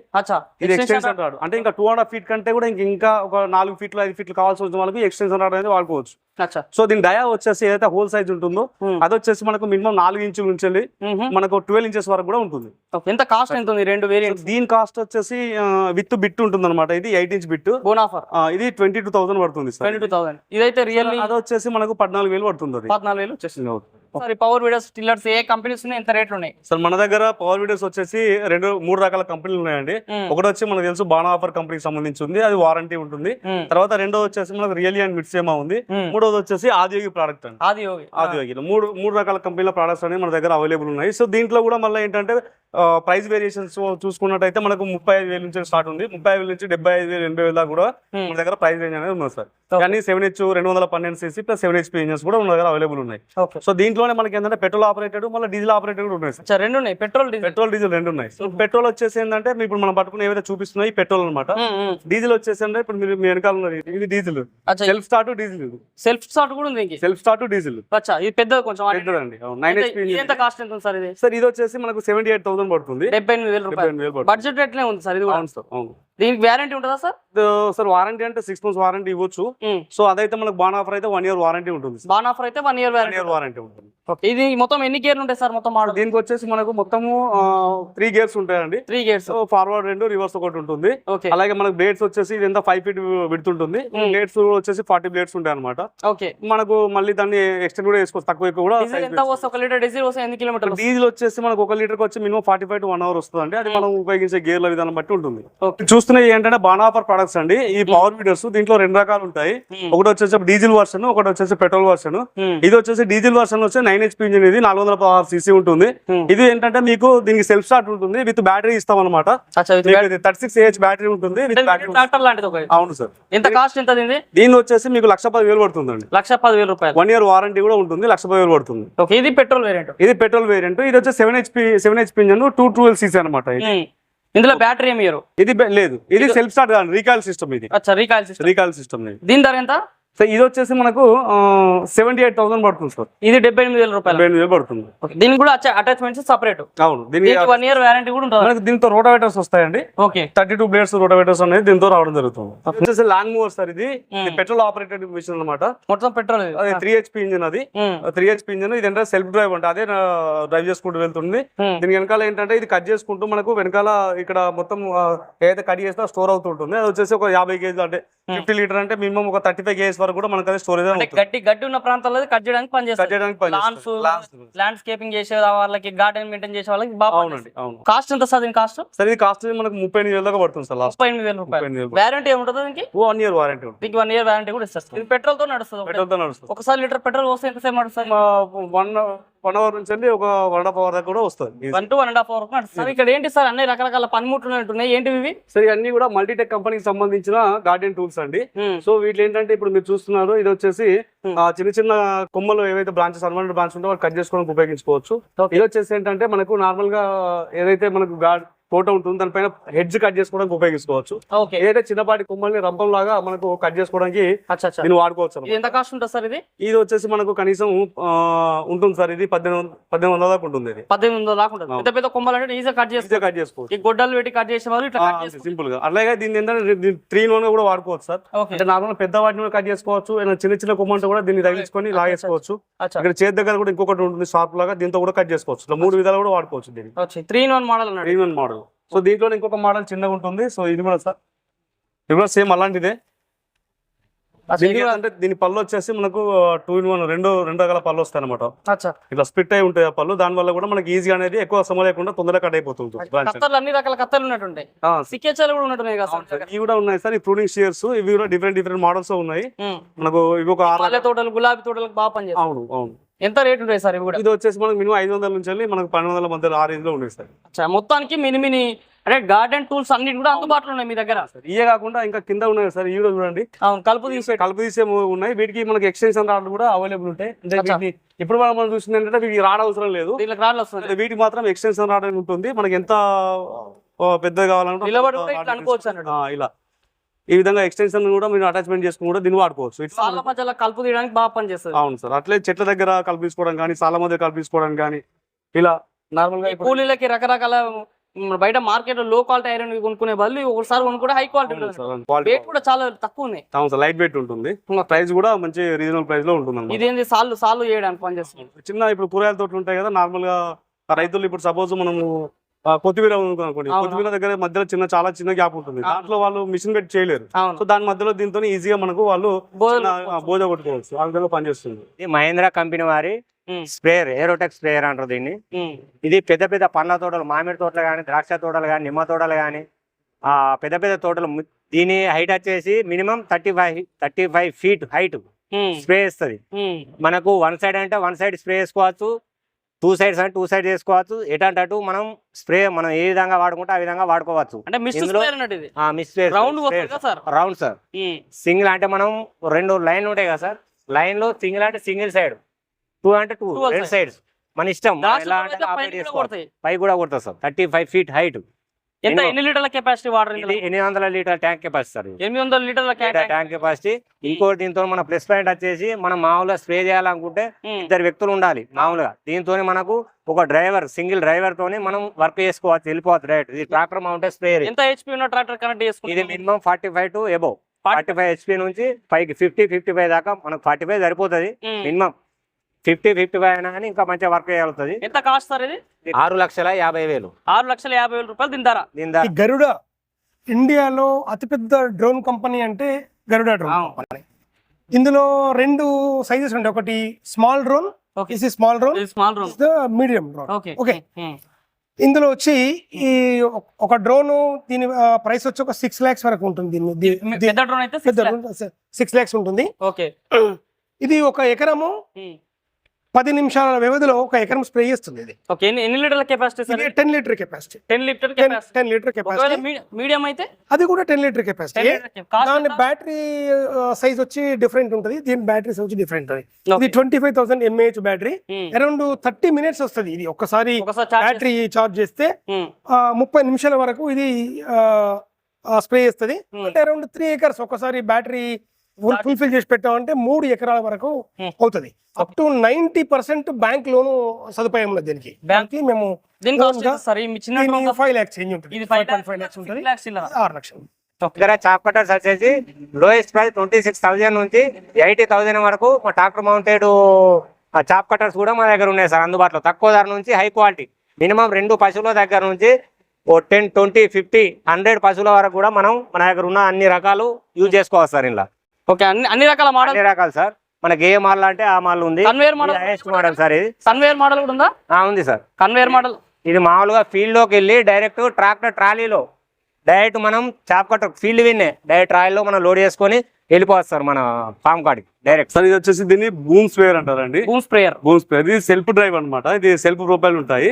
ఇది ఎక్స్టెన్షన్ రాడ్ అంటే ఇంకా టూ అండ్ హాఫ్ ఫీట్ కంటే కూడా ఇంక ఇంకా ఒక నాలుగు ఫీట్లు ఐదు ఫీట్లు కావాల్సి వచ్చిన వాళ్ళకి ఎక్స్టెన్షన్ రాడ్ అనేది వాడుకోవచ్చు. సో దీని డయా వచ్చేసి ఏదైతే హోల్ సైజ్ ఉంటుందో అది వచ్చేసి మనకు మినిమం నాలుగు ఇంచుల నుంచి మనకు ట్వెల్వ్ ఇంచెస్ వరకు కూడా ఉంటుంది. ఎంత కాస్ట్ ఎంత ఉంది? రెండు సో వేరియంట్స్ దీని కాస్ట్ వచ్చేసి విత్ బిట్ ఉంటుంది అనమాట ఇది ఎయిట్ ఇంచ్ బిట్ బోనాఫర్ ఇది ట్వంటీ టూ థౌసండ్ పడుతుంది సార్. Twenty two thousand. ఇదైతే రియల్లీ అది వచ్చేసి మనకు పద్నాలుగు వేలు పడుతుంది అది. పద్నాలుగు వేలు వచ్చేసింది సార్ పవర్ వీడియోస్ టిల్లర్స్ ఏ కంపెనీస్ ఉన్నాయి ఎంత రేట్లు ఉన్నాయి. సార్ మన దగ్గర పవర్ వీడియోస్ వచ్చేసి రెండు మూడు రకాల కంపెనీలు ఉన్నాయండి. ఒకటి వచ్చి మనకు తెలుసు బాణా ఆఫర్ కంపెనీకి సంబంధించి ఉంది అది వారంటీ ఉంటుంది. తర్వాత రెండో వచ్చేసి మనకు రియల్ అండ్ మిడ్సేమా ఉంది. మూడోది వచ్చేసి ఆదియోగి ప్రోడక్ట్ అండి. ఆది యోగి ఆదియోగిలో మూడు మూడు రకాల కంపెనీల ప్రోడక్ట్స్ అనేవి మన దగ్గర అవైలబుల్ ఉన్నాయి. సో దీంట్లో కూడా మళ్ళీ ఏంటంటే ప్రైస్ వేరియేషన్స్ చూసుకున్నట్టయితే మనకు ముప్పై ఐదు వేల నుంచి స్టార్ట్ ఉంది. ముప్పై ఐదు వేల నుంచి డెబ్బై ఐదు వేలు ఎనభై వేల కూడా. మన దగ్గర ప్రైస్ రేంజ్ అనేది ఉంది సార్. కానీ సెవెన్ హెచ్ రెండు వందల పన్నెండు CC plus seven HP engines కూడా మన దగ్గర అవైలబుల్ ఉన్నాయి. సో దీంట్లో దీంట్లోనే మనకి ఏంటంటే పెట్రోల్ ఆపరేటెడ్ మళ్ళీ డీజిల్ ఆపరేటెడ్ కూడా ఉన్నాయి సార్. రెండు ఉన్నాయి. Petrol diesel. పెట్రోల్ డీజిల్ రెండు ఉన్నాయి. సో పెట్రోల్ వచ్చేసి ఏంటంటే ఇప్పుడు మనం పట్టుకుని ఏవైతే చూపిస్తున్నాయి పెట్రోల్ అనమాట డీజిల్ వచ్చేసి అంటే ఇప్పుడు మీరు మీ వెనకాల ఉన్నది ఇది diesel. Self start diesel self start కూడా ఉంది సెల్ఫ్ స్టార్ట్ డీజిల్. అచ్చా ఇది పెద్దది కొంచెం పెద్దదండి. నైన్ ఎంత- కాస్ట్ ఎంత సార్ ఇది? సార్ ఇది వచ్చేసి మనకు సెవెంటీ ఎయిట్ థౌసండ్ పడుతుంది. డెబ్బై ఎనిమిది వేల రూపాయలు. బడ్జెట్ రేట్లే ఉంది సార్ ఇది కూడా. అవును సార్ అవును. దీనికి వ్యారంటీ ఉంటుందా సార్? సార్ వారంటీ అంటే సిక్స్ మంత్స్ వారంటీ ఇవ్వచ్చు. సో అదైతే మనకు బాన్ ఆఫర్ అయితే వన్ ఇయర్ వారంటీ ఉంటుంది బాన్ ఆఫర్ అయితే వన్ ఇయర్ వారంటీ ఉంటుంది. ఇది మొత్తం ఎన్ని గేర్లు ఉంటాయి సార్ మొత్తం మోడల్ దీనికి వచ్చేసి మనకు మొత్తము త్రీ గేర్స్ ఉంటాయండి. త్రీ గేర్స్ ఫార్వర్డ్ రెండు రివర్స్ ఒకటి ఉంటుంది. ఓకే అలాగే మనకు బ్లేడ్స్ వచ్చేసి ఇది ఎంత? ఫైవ్ ఫీట్ విడుతుంటుంది. Hmm. బ్లేడ్స్ వచ్చేసి ఫార్టీ బ్లేడ్స్ ఉంటాయి అనమాట ఓకే మనకు మళ్ళీ దాన్ని ఎక్స్టెండ్ కూడా వేసుకోవచ్చు తక్కువ ఎక్కువ కూడా ఒక లీటర్ డీజిల్ వస్తే ఎన్ని కిలోమీటర్లు డీజిల్ వచ్చేసి మనకు ఒక లీటర్ వచ్చి minimum forty five to one hour వస్తుంది అది మనం ఉపయోగించే గేర్ల విధానం బట్టి ఉంటుంది. చూస్తున్నాయి ఏంటంటే బానాఫర్ ప్రొడక్ట్స్ అండి. ఈ పవర్ మీటర్స్ దీంట్లో రెండు రకాలు ఉంటాయి. Hmm. ఒకటి వచ్చేసి డీజిల్ వర్షన్ ఒకటి వచ్చేసి పెట్రోల్ వర్షన్ ఇది వచ్చేసి డీజిల్ వర్షన్ వచ్చి నైన్ హెచ్పి ఇంజిన్ ఇది నాలుగు వందల పదహారు సీసీ ఉంటుంది. Hmm. ఇది ఏంటంటే మీకు దీనికి సెల్ఫ్ స్టార్ట్ ఉంటుంది. విత్ బ్యాటరీ ఇస్తాం అనమాట థర్టీ సిక్స్ ఏహెచ్ బ్యాటరీ ఉంటుంది. అవును సార్. ఎంత కాస్ట్ ఎంత దీని? వచ్చేసి మీకు లక్ష పది వేలు పడుతుందండి. లక్ష పదివేల రూపాయలు. వన్ ఇయర్ వారంటీ కూడా ఉంటుంది. లక్ష పది వేలు పడుతుంది. ఓకే ఇది పెట్రోల్ వేరియంట్ ఇది పెట్రోల్ వేరియంట్ ఇది వచ్చి seven HP seven HP engine two twelve CC అనమాట ఇందులో బ్యాటరీ ఏమి ఇయ్యరు? ఇది లేదు. ఇది సెల్ఫ్ స్టార్ట్ కాదు రీకాల్ సిస్టమ్ ఇది. రీకాల్ సిస్టమ్ రీకాల్ సిస్టమ్ దీని ధర ఎంత? సో ఇది వచ్చేసి మనకు సెవెంటీ ఎయిట్ థౌసండ్ పడుతుంది సార్. ఇది డెబ్బై ఎనిమిది వేల రూపాయలు? డెబ్బై ఎనిమిది వేలు పడుతుంది. దీనికి కూడా అటాచ్మెంట్స్ సపరేట్ అవును దీనికి వన్ ఇయర్ వారంటీ కూడా ఉంటుంది. మనకు దీంతో రోటావేటర్స్ వస్తాయండి. Okay. Thirty two blades rotavators అనేది దీంతో రావడం జరుగుతుంది. వచ్చేసి లాంగ్ మూవర్ సార్ ఇది. పెట్రోల్ ఆపరేటెడ్ మిషన్ అనమాట మొత్తం పెట్రోల్ అది త్రీ హెచ్పి ఇంజిన్ అది. త్రీ హెచ్పి ఇంజిన్ ఇది ఏంటంటే సెల్ఫ్ డ్రైవ్ అంటే. అదే డ్రైవ్ చేసుకుంటూ వెళ్తుంది. దీని వెనకాల ఏంటంటే ఇది కట్ చేసుకుంటూ మనకు వెనకాల ఇక్కడ మొత్తం ఏదైతే కట్ చేసినా స్టోర్ అవుతుంటుంది. అది వచ్చేసి ఒక యాభై కేజీ అంటే ఫిఫ్టీ లీటర్ అంటే మినిమం ఒక థర్టీ ఫైవ్ కేజీస్ వరకు కూడా మనకు అదే స్టోరేజ్ గడ్డి గడ్డి ఉన్న ప్రాంతాల్లో కట్ చేయడానికి పనిచేస్తుంది. ల్యాండ్స్కేపింగ్ చేసే వాళ్ళకి గార్డెన్ మెయింటైన్ చేసే వాళ్ళకి బాగా అవునండి అవును. కాస్ట్ ఎంత సార్ దీని కాస్ట్ సరే ఇది కాస్ట్ మనకు ముప్పై ఎనిమిది వేల దాకా పడుతుంది సార్ ముప్పై ఎనిమిది వేల రూపాయలు. వారంటీ ఏముంటుంది దీనికి? వన్ ఇయర్ వారంటీ ఉంటుంది. దీనికి వన్ ఇయర్ వారంటీ కూడా ఇస్తారు ఇది పెట్రోల్తో నడుస్తుంది. పెట్రోల్తో నడుస్తుంది. ఒకసారి లీటర్ పెట్రోల్ వస్తే ఎంతసేపు నడుస్తుంది వన్ వన్ అవర్ నుంచి వెళ్ళి ఒక వన్ అండ్ హాఫ్ అవర్ దాకా కూడా వస్తుంది. One to one and half hour sir ఇక్కడ ఏంటి సార్ అన్ని రకరకాల పనిముట్లు ఉంటున్నాయి ఏంటివి ఇవి? సరే ఇవన్నీ కూడా మల్టీటెక్ కంపెనీకి సంబంధించిన గార్డెన్ టూల్స్ అండి. సో వీటిలో ఏంటంటే ఇప్పుడు మీరు చూస్తున్నారు ఇది వచ్చేసి. ఆ, చిన్న చిన్న కొమ్మలు ఏవైతే బ్రాంచెస్ అన్వాంటెడ్ బ్రాంచ్ ఉంటే వాళ్ళు కట్ చేసుకోవడానికి ఉపయోగించుకోవచ్చు. ఇది వచ్చేసి ఏంటంటే మనకు నార్మల్గా ఏదైతే మనకు గాడ్ ఫోటో ఉంటుంది. దానిపైన హెడ్జ్ కట్ చేసుకోవడానికి ఉపయోగించుకోవచ్చు. ఏదైతే చిన్నపాటి కొమ్మల్ని రంపం లాగా మనకు కట్ చేసుకోవడానికి దీన్ని వాడుకోవచ్చు. ఎంత కాస్ట్ ఉంటుంది సార్ ఇది? ఇది వచ్చేసి మనకు కనీసం ఉంటుంది సార్. ఇది పద్దెనిమిది పద్దెనిమిది వందల దాకా ఉంటుంది ఇది. పద్దెనిమిది వందల దాకా ఉంటుంది. పెద్ద పెద్ద కొమ్మలు అంటే ఈజీగా కట్ కట్ చేసుకోవచ్చు. ఈ గొడ్డలు పెట్టి కట్ చేసే వాళ్ళు ఇట్లా సింపుల్గా. అలాగే దీన్ని ఏంటంటే త్రీ వన్గా కూడా వాడుకోవచ్చు సార్. అంటే నార్మల్ పెద్ద వాటిని కూడా కట్ చేసుకోవచ్చు. చిన్న చిన్న కొమ్మంటే కూడా దీన్ని తగిలించుకొని లాగేసుకోవచ్చు. ఇక్కడ చేతి దగ్గర కూడా ఇంకొకటి ఉంటుంది షార్ప్ లాగా. దీంతో కూడా కట్ చేసుకోవచ్చు. మూడు విధాలు కూడా వాడుకోవచ్చు దీన్ని. త్రీ వన్ మోడల్ అన్నాడు. ప్రీమియం మోడల్ సో దీంట్లో ఇంకొక మోడల్ చిన్నగా ఉంటుంది. సో ఇది కూడా సార్ ఇది కూడా సేమ్ అలాంటిదే. అంటే దీని పళ్ళు వచ్చేసి మనకు టూ ఇన్ వన్ రెండు రెండు రకాల పళ్ళు వస్తాయి అనమాట ఇట్లా స్ప్లిట్ అయి ఉంటాయి ఆ పళ్ళు. దాని వల్ల కూడా మనకి ఈజీ అనేది ఎక్కువ శ్రమ లేకుండా తొందరగా కట్ అయిపోతుంది అన్ని రకాల ఉన్నట్టుంటాయి. సార్. ఇవి కూడా ఉన్నాయి సార్. ఈ ప్రూనింగ్ షేర్స్ ఇవి కూడా డిఫరెంట్ డిఫరెంట్ మోడల్స్ ఉన్నాయి. మనకు ఇవి ఒక తోటలు గులాబీ తోటలకు బాగా పనిచేస్తాయి. అవును అవును. ఎంత రేట్ ఉంటాయి సార్ ఇవి కూడా? ఇది వచ్చేసి మనకు మినిమం ఐదు వందల నుంచి వెళ్ళి మనకు పన్నెండు వందల మధ్యలో ఆ రేంజ్లో ఉన్నాయి సార్. అచ్చా, మొత్తానికి మిని మిని అంటే గార్డెన్ టూల్స్ అన్నిటి కూడా అందుబాటులో ఉన్నాయి మీ దగ్గర? ఇవే కాకుండా ఇంకా కింద ఉన్నాయి సార్ ఇవి కూడా చూడండి. అవును కలుపు తీసే కలుపు తీసే ఉన్నాయి. వీటికి మనకి ఎక్స్టెన్షన్ రాడ్లు కూడా అవైలబుల్ ఉంటాయి. అంటే ఇప్పుడు మనం మనం చూసింది ఏంటంటే వీటికి రాడ్ అవసరం లేదు. దీనికి రాళ్ళు వస్తుంది వీటికి మాత్రం ఎక్స్టెన్షన్ రాడ్ ఉంటుంది. మనకి ఎంత ఆ, పెద్దగా కావాలంటే ఇలా. ఈ విధంగా ఎక్స్టెన్షన్ కూడా మీరు అటాచ్మెంట్ చేసుకుని కూడా దీన్ని వాడుకోవచ్చు. మధ్యలో కలుపు తీయడానికి బాగా పనిచేస్తుంది. అవును సార్. అట్లే చెట్ల దగ్గర కల్పించుకోవడం కానీ సాల మధ్య కల్పించుకోవడం కానీ ఇలా నార్మల్గా కూలీలకి రకరకాల బయట మార్కెట్లో క్వాలిటీ ఐరన్ కొనుక్కునే బదులు ఒకసారి కొనుక్కుంటే హై క్వాలిటీ రేట్ కూడా చాలా తక్కువ ఉంది. అవును సార్ లైట్ వెయిట్ ఉంటుంది ప్రైస్ కూడా మంచి రీజనబుల్ ప్రైస్లో ఉంటుంది. ఇదేంది సాల్వ్ సాల్వ్ చేయడానికి పనిచేస్తుంది. చిన్న ఇప్పుడు కూరగాయల తోటలు ఉంటాయి కదా నార్మల్గా రైతులు ఇప్పుడు సపోజ్ మనము కొత్తిమీర అనుకోండి. కొత్తిమీర దగ్గర మధ్యలో చిన్న చాలా చిన్న గ్యాప్ ఉంటుంది. దాంట్లో వాళ్ళు మిషన్ పెట్టి చేయలేరు. సో దాని మధ్యలో దీంతో ఈజీగా మనకు వాళ్ళు బోజ కొట్టుకోవచ్చు. ఆ విధంగా పనిచేస్తుంది. ఇది మహేంద్ర కంపెనీ వారి స్ప్రేయర్ ఏరోటెక్ స్ప్రేయర్ అంటారు దీన్ని. ఇది పెద్ద పెద్ద పండ్ల తోటలు మామిడి తోటలు కానీ ద్రాక్ష తోటలు కానీ నిమ్మ తోటలు కానీ ఆ పెద్ద పెద్ద తోటలు దీని హైట్ వచ్చేసి minimum thirty five thirty five feet height spray ఇస్తుంది ఉమ్. మనకు వన్ సైడ్ అంటే వన్ సైడ్ స్ప్రే చేసుకోవచ్చు. టూ సైడ్స్ అంటే టూ సైడ్ చేసుకోవచ్చు. ఎటంటే అటు మనం స్ప్రే మనం ఏ విధంగా వాడుకుంటే ఆ విధంగా వాడుకోవచ్చు. అంటే round sir? Round sir single అంటే మనం రెండు లైన్లు ఉంటాయి కదా సార్. లైన్లో సింగిల్ అంటే సింగిల్ సైడ్. టూ అంటే టూ రెండు. సైడ్స్ మన ఇష్టం. ఎలా అంటే కూడా కొడతాయి. పై కూడా కొడుతుంది sir. Thirty five feet height ఎంత. ఎన్ని లీటర్ల కెపాసిటీ వాటర్ ఇది ఎనిమిది వందల లీటర్ ట్యాంక్ కెపాసిటీ ఇది. ఎనిమిది వందల లీటర్ల లీటర్ ట్యాంక్ కెపాసిటీ ఇంకోటి దీంతో మన ప్లస్ పాయింట్ వచ్చేసి మనం మామూలుగా స్ప్రే చేయాలనుకుంటే ఇద్దరు వ్యక్తులు ఉండాలి మామూలుగా. దీంతో మనకు ఒక డ్రైవర్ సింగిల్ డ్రైవర్ తోని మనం వర్క్ చేసుకోవచ్చు వెళ్ళిపోవచ్చు డైరెక్ట్ ఇది ట్రాక్టర్ మౌంటెడ్ స్ప్రేయర్ ఎంత హెచ్పి ఉన్న ట్రాక్టర్ కనెక్ట్ ఇది చేసుకుంటాం minimum forty five to above forty five HP నుంచి పైకి ఫిఫ్టీ ఫిఫ్టీ ఫైవ్ దాకా మనకు ఫార్టీ ఫైవ్ సరిపోతుంది మినిమం ఫిఫ్టీ ఫిఫ్టీ ఫైవ్ అయినా కానీ ఇంకా మంచిగా వర్క్ చేయగలుగుతుంది ఎంత కాస్ట్ సార్ ఇది? ఆరు లక్షల యాభై వేలు. ఆరు లక్షల యాభై వేల రూపాయలు దీని ధర దీని ఈ ధర గరుడ ఇండియాలో అతిపెద్ద డ్రోన్ కంపెనీ అంటే గరుడ డ్రోన్. కంపెనీ ఇందులో రెండు సైజెస్ ఉంటాయి. ఒకటి స్మాల్ డ్రోన్ స్మాల్ డ్రోన్ ఇది small the medium drone okay. ఇందులో వచ్చి ఈ ఒక డ్రోన్ దీని ప్రైస్ వచ్చి ఒక సిక్స్ లాక్స్ వరకు ఉంటుంది పెద్ద డ్రోన్ అయితే డ్రోన్ సిక్స్ లాక్స్ ఉంటుంది. ఓకే. ఇది ఒక ఎకరము పది నిమిషాల వ్యవధిలో ఒక ఎకరం స్ప్రే చేస్తుంది ఇది. ఓకే ఎన్ని లీటర్ల capacity ten liter capacity ten liter ten liter capacity medium అయితే? అది కూడా ten liter capacity 10 liter cost దాని బ్యాటరీ సైజ్ వచ్చి డిఫరెంట్ ఉంటుంది. దీని బ్యాటరీ సైజ్ వచ్చి డిఫరెంట్ ఉంటుంది. ఇది. Twenty five thousand mAh battery. Around thirty minutes వస్తుంది ఇది. ఒక్కసారి బ్యాటరీ చార్జ్ చేస్తే ఆ, ముప్పై నిమిషాల వరకు ఇది స్ప్రే చేస్తుంది. Hmm. అంటే అరౌండ్ త్రీ ఎకర్స్ ఒకసారి బ్యాటరీ ఫుల్ఫిల్ చేసి పెట్టామంటే మూడు ఎకరాల వరకు Hmm. అవుతుంది. Up to ninety percent bank loan సదుపాయం ఉన్నది దీనికి. దానికి మేము ఫైవ్ ల్యాక్స్ చేంజ్ ఉంటుంది. లాక్స్ ఆరు లక్షలు. దగ్గర చాప్ కట్టర్స్ వచ్చేసి lowest price twenty six thousand నుంచి ఎయిటీ థౌసండ్ వరకు మా ట్రాక్టర్ మౌంటెడ్ చాప్ కట్టర్స్ కూడా మా దగ్గర ఉన్నాయి సార్ అందుబాటులో. తక్కువ ధర నుంచి హై క్వాలిటీ మినిమం రెండు పశువుల దగ్గర నుంచి ఓ టెన్ ట్వంటీ ఫిఫ్టీ హండ్రెడ్ పశువుల వరకు కూడా మనం మన దగ్గర ఉన్న అన్ని రకాలు యూజ్ చేసుకోవచ్చు సార్ ఇలా ఓకే అన్ని అన్ని రకాల మోడల్ అన్ని రకాలు సార్. మనకి ఏ మోడల్ అంటే ఆ మోడల్ ఉంది. Conveyor model highest model sir ఇది. కన్వేయర్ మోడల్ కూడా ఉందా? ఆ, ఉంది సార్. కన్వేయర్ మోడల్ ఇది మామూలుగా ఫీల్డ్లోకి వెళ్ళి డైరెక్ట్ ట్రాక్టర్ ట్రాలీలో డైరెక్ట్ మనం చాప్ కట్టర్ ఫీల్డ్ విన్నే డైరెక్ట్ ట్రాలీలో మనం లోడ్ చేసుకొని వెళ్ళిపోవచ్చు సార్ మన ఫామ్ కాడికి. డైరెక్ట్ సార్ ఇది వచ్చేసి దీన్ని బూమ్ స్పేర్ అంటారండి. బూమ్ స్ప్రేయర్ బూమ్ స్పేర్ ఇది సెల్ఫ్ డ్రైవ్ అన్నమాట. ఇది సెల్ఫ్ ప్రొఫైల్ ఉంటాయి.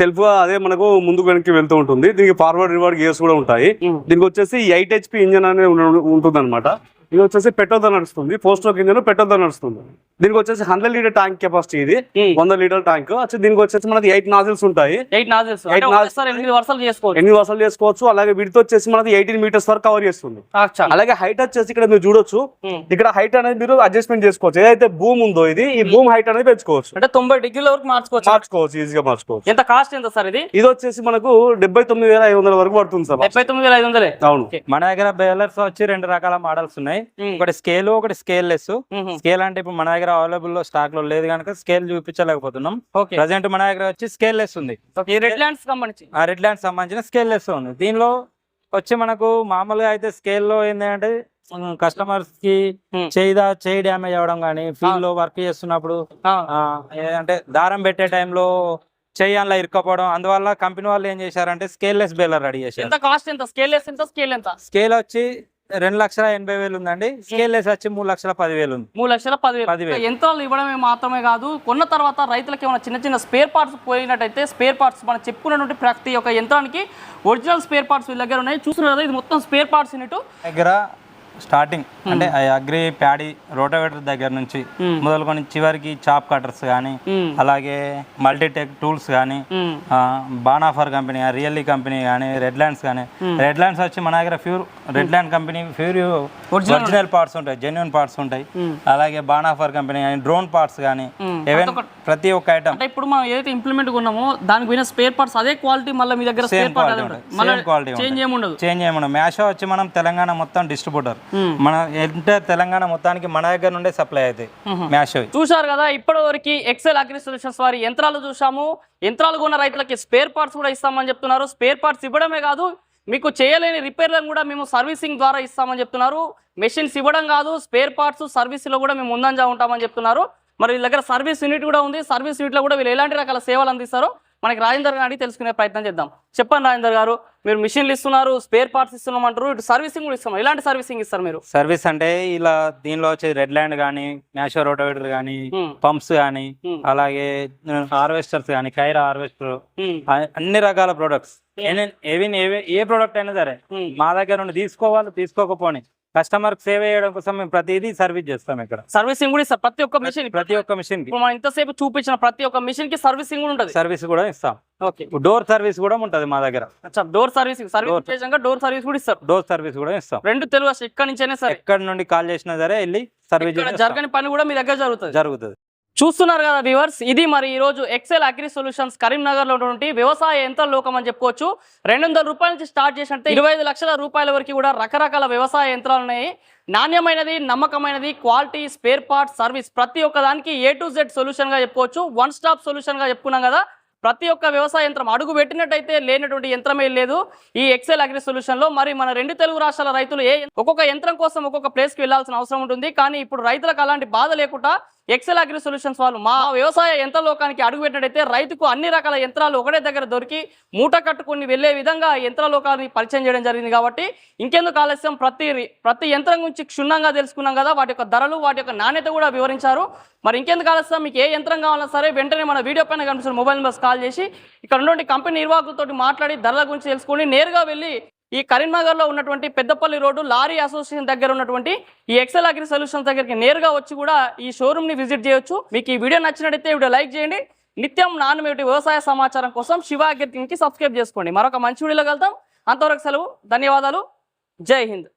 సెల్ఫ్ అదే మనకు ముందుకు వెనక్కి వెళ్తూ ఉంటుంది. దీనికి ఫార్వర్డ్ రివర్డ్ గేర్స్ కూడా ఉంటాయి. దీనికి వచ్చేసి ఎయిట్ హెచ్పి ఇంజన్ అనేది ఉంటుంది అనమాట ఇది వచ్చేసి పెట్రోల్తో నడుస్తుంది. ఫోర్ స్ట్రోక్ ఇంజన్ పెట్రోల్తో నడుస్తుంది. దీనికి వచ్చేసి హండ్రెడ్ లీటర్ ట్యాంక్ కెపాసిటీ ఇది. వంద లీటర్ ట్యాంక్ వచ్చి దీనికి వచ్చేసి మనకి ఎయిట్ నాజిల్స్ ఉంటాయి. ఎయిట్ నాజిల్స్ ఎనిమిది వరుసలు చేసుకోవచ్చు. ఎన్ని వసూలు చేసుకోవచ్చు. అలాగే వీటితో వచ్చేసి మనకి ఎయిటీన్ మీటర్స్ వరకు కవర్ చేస్తుంది. అచ్చా. అలాగే హైట్ వచ్చేసి ఇక్కడ మీరు చూడొచ్చు. ఇక్కడ హైట్ అనేది మీరు అడ్జస్ట్మెంట్ చేసుకోవచ్చు. ఏదైతే భూమి ఉందో ఇది ఈ భూమి హైట్ అనేది పెంచుకోవచ్చు. అంటే తొంభై డిగ్రీల వరకు మార్చుకోవచ్చు. మార్చుకోవచ్చు ఈజీగా మార్చుకోవచ్చు. ఎంత కాస్ట్ ఎంత సార్ ఇది? ఇది వచ్చేసి మనకు డెబ్బై తొమ్మిది వేల ఐదు వందల వరకు పడుతుంది సార్. డెబ్బై తొమ్మిది వేల ఐదు వందలే. అవును. మన దగ్గర బేలర్స్ వచ్చి రెండు రకాల మోడల్స్ ఉన్నాయి. మ్మ్. ఒకటి స్కేల్ ఒకటి స్కేల్ లెస్. స్కేల్ అంటే ఇప్పుడు మన దగ్గర అవైలబుల్లో స్టాక్లో లేదు కనుక స్కేల్ చూపించలేకపోతున్నాం. ఓకే. ప్రజెంట్ మన దగ్గర వచ్చి స్కేల్ లెస్ ఉంది రెడ్ ల్యాండ్ సంబంధించిన స్కేల్ లెస్ ఉంది. దీనిలో వచ్చి మనకు మామూలుగా అయితే scale లో ఏంటంటే కస్టమర్స్కి Hmm. చేయి డ్యామేజ్ అవ్వడం కానీ ఫీల్డ్లో వర్క్ చేస్తున్నప్పుడు ఏంటంటే దారం పెట్టే టైంలో చెయ్యి అందులో ఇరుక్కపోవడం అందువల్ల కంపెనీ వాళ్ళు ఏం చేశారంటే స్కేల్ లెస్ బేలర్ రెడీ చేశారు. ఎంత కాస్ట్ ఎంత? స్కేల్ లెస్ ఎంత? స్కేల్ ఎంత? స్కేల్ వచ్చి రెండు లక్షల ఎనభై వేలు ఉందండి. స్కేల్ లెస్ వచ్చి మూడు లక్షల పదివేలు ఉంది. మూడు లక్షల పదివేలు. యంత్రాలు ఇవ్వడమే మాత్రమే కాదు కొన్న తర్వాత రైతులకు ఏమైనా చిన్న చిన్న స్పేర్ పార్ట్స్ పోయినట్టయితే స్పేర్ పార్ట్స్ మనం చెప్పుకున్నటువంటి ప్రతి ఒక్క యంత్రానికి ఒరిజినల్ స్పేర్ పార్ట్స్ వీళ్ళ దగ్గర ఉన్నాయి. చూస్తున్నారు కదా ఇది మొత్తం స్పేర్ పార్ట్స్ యూనిట్. దగ్గర స్టార్టింగ్ అంటే అగ్రి ప్యాడీ రోటోవేటర్ దగ్గర నుంచి మొదలుకొని చివరికి చాప్ కటర్స్ కానీ అలాగే మల్టీటెక్ టూల్స్ కానీ బానాఫర్ కంపెనీ రియల్లీ కంపెనీ కానీ రెడ్ ల్యాండ్స్ కానీ రెడ్ ల్యాండ్స్ వచ్చి మన దగ్గర pure red land company pure original parts ఉంటాయి జెన్యున్ పార్ట్స్ ఉంటాయి. అలాగే బానాఫర్ కంపెనీ కానీ డ్రోన్ పార్ట్స్ కానీ ప్రతి ఒక్క ఐటమ్ అంటే ఇప్పుడు మనం ఏదైతే ఇంప్లిమెంట్ కొన్నామో దానికి పోయిన స్పేర్ పార్ట్స్ అదే క్వాలిటీ మళ్ళీ మీ దగ్గర same quality same quality change ఏమి ఉండదు చేంజ్ చేయమను మ్యాషో వచ్చి మనం తెలంగాణ మొత్తం డిస్ట్రిబ్యూటర్ మన ఎంటైర్ తెలంగాణ మొత్తానికి మన దగ్గర నుండే సప్లై అవుతాయి. మ్యాషో చూశారు కదా ఇప్పటి వరకు ఎక్సెల్ అగ్రి సొల్యూషన్స్ వారి యంత్రాలు చూసాము యంత్రాలు కొన్న రైతులకి స్పేర్ పార్ట్స్ కూడా ఇస్తామని చెప్తున్నారు. స్పేర్ పార్ట్స్ ఇవ్వడమే కాదు మీకు చేయలేని రిపేర్లను కూడా మేము సర్వీసింగ్ ద్వారా ఇస్తామని చెప్తున్నారు. మెషిన్స్ ఇవ్వడం కాదు స్పేర్ పార్ట్స్ సర్వీస్లో కూడా మేము ముందంజా ఉంటామని చెప్తున్నారు. మరి వీళ్ళ దగ్గర సర్వీస్ యూనిట్ కూడా ఉంది. సర్వీస్ యూనిట్లో కూడా వీళ్ళు ఎలాంటి రకాల సేవలు అందిస్తారో మనకి రాజేందర్ గారిని అడిగి తెలుసుకునే ప్రయత్నం చేద్దాం చెప్పండి రాజేందర్ గారు మీరు మిషన్లు ఇస్తున్నారు స్పేర్ పార్ట్స్ ఇస్తున్నామంటారు ఇటు సర్వీసింగ్ కూడా ఇస్తాం ఎలాంటి సర్వీసింగ్ ఇస్తారు మీరు సర్వీస్ అంటే ఇలా దీనిలో వచ్చే రెడ్ ల్యాండ్ కానీ మ్యాషో రోటోవేటర్ కానీ Hmm. పంప్స్ కానీ Hmm. అలాగే హార్వెస్టర్స్ కానీ కైరా హార్వెస్టర్ Hmm. అన్ని రకాల ప్రొడక్ట్స్ ఏవి ఏ ప్రోడక్ట్ అయినా సరే Hmm. మా దగ్గర నుండి తీసుకోవాలి తీసుకోకపోని కస్టమర్ సేవ్ చేయడం కోసం మేము ప్రతిదీ సర్వీస్ చేస్తాం ఇక్కడ. సర్వీసింగ్ కూడా ఇస్తారు. ప్రతి ఒక్క మిషన్ ప్రతి ఒక్క మిషన్కి. మనం ఇంతసేపు చూపించిన ప్రతి ఒక్క మిషన్కి సర్వీసింగ్ కూడా ఉంటుంది. సర్వీస్ కూడా ఇస్తాం. ఓకే. డోర్ సర్వీస్ కూడా ఉంటది మా దగ్గర. డోర్ సర్వీస్ డోర్ సర్వీస్ కూడా ఇస్తారు. డోర్ సర్వీస్ కూడా ఇస్తాం. రెండు తెలుగు భాష ఎక్కడి నుంచైనా సరే. ఎక్కడి నుండి కాల్ చేసినా సరే వెళ్ళి సర్వీస్ ఇక్కడ జరగని పని కూడా మీ దగ్గర జరుగుతుంది. జరుగుతుంది. చూస్తున్నారు కదా వ్యూవర్స్ ఇది మరి ఈ రోజు ఎక్సెల్ అగ్రి సొల్యూషన్స్ కరీంనగర్లో ఉన్నటువంటి వ్యవసాయ యంత్ర లోకం అని చెప్పుకోవచ్చు. రెండు వందల రూపాయల నుంచి స్టార్ట్ చేసినట్టే ఇరవై ఐదు లక్షల రూపాయల వరకు కూడా రకరకాల వ్యవసాయ యంత్రాలు ఉన్నాయి. నాణ్యమైనది నమ్మకమైనది క్వాలిటీ స్పేర్ పార్ట్ సర్వీస్ ప్రతి ఒక్క దానికి ఏ టు జెడ్ సొల్యూషన్గా చెప్పుకోవచ్చు. వన్ స్టాప్ సొల్యూషన్గా చెప్పుకున్నాం కదా. ప్రతి ఒక్క వ్యవసాయ యంత్రం అడుగు పెట్టినట్టయితే లేనటువంటి యంత్రమే లేదు. ఈ ఎక్సెల్ అగ్రి సొల్యూషన్లో మరి మన రెండు తెలుగు రాష్ట్రాల రైతులు ఏ ఒక్కొక్క యంత్రం కోసం ఒక్కొక్క ప్లేస్కి వెళ్ళాల్సిన అవసరం ఉంటుంది. కానీ ఇప్పుడు రైతులకు అలాంటి బాధ లేకుండా ఎక్సెల్ అగ్రి సొల్యూషన్స్ వాళ్ళు మా వ్యవసాయ యంత్ర లోకానికి అడుగు పెట్టినట్టయితే రైతుకు అన్ని రకాల యంత్రాలు ఒకటే దగ్గర దొరికి మూట కట్టుకుని వెళ్ళే విధంగా యంత్ర లోకాన్ని పరిచయం చేయడం జరిగింది కాబట్టి ఇంకెందుకు ఆలస్యం? ప్రతి ప్రతి యంత్రం గురించి క్షుణ్ణంగా తెలుసుకున్నాం కదా వాటి యొక్క ధరలు వాటి యొక్క నాణ్యత కూడా వివరించారు. మరి ఇంకెందుకు ఆలస్యం? మీకు ఏ యంత్రం కావాలన్నా సరే వెంటనే మన వీడియో పైన కనిపిస్తున్న మొబైల్ నెంబర్స్ కాల్ చేసి ఇక్కడ ఉన్నటువంటి కంపెనీ నిర్వాహకులతో మాట్లాడి ధరల గురించి తెలుసుకొని నేరుగా వెళ్ళి ఈ కరీంనగర్లో ఉన్నటువంటి పెద్దపల్లి రోడ్డు లారీ అసోసియేషన్ దగ్గర ఉన్నటువంటి ఈ ఎక్సెల్ అగ్రి సొల్యూషన్స్ దగ్గరికి నేరుగా వచ్చి కూడా ఈ షోరూమ్ని విజిట్ చేయొచ్చు. మీకు ఈ వీడియో నచ్చినట్టయితే వీడియో లైక్ చేయండి. నిత్యం నాన్నమేటి వ్యవసాయ సమాచారం కోసం శివ అగ్రి సబ్స్క్రైబ్ చేసుకోండి. మరొక మంచి వీడియోలో కలుద్దాం. అంతవరకు సెలవు ధన్యవాదాలు. జై హింద్.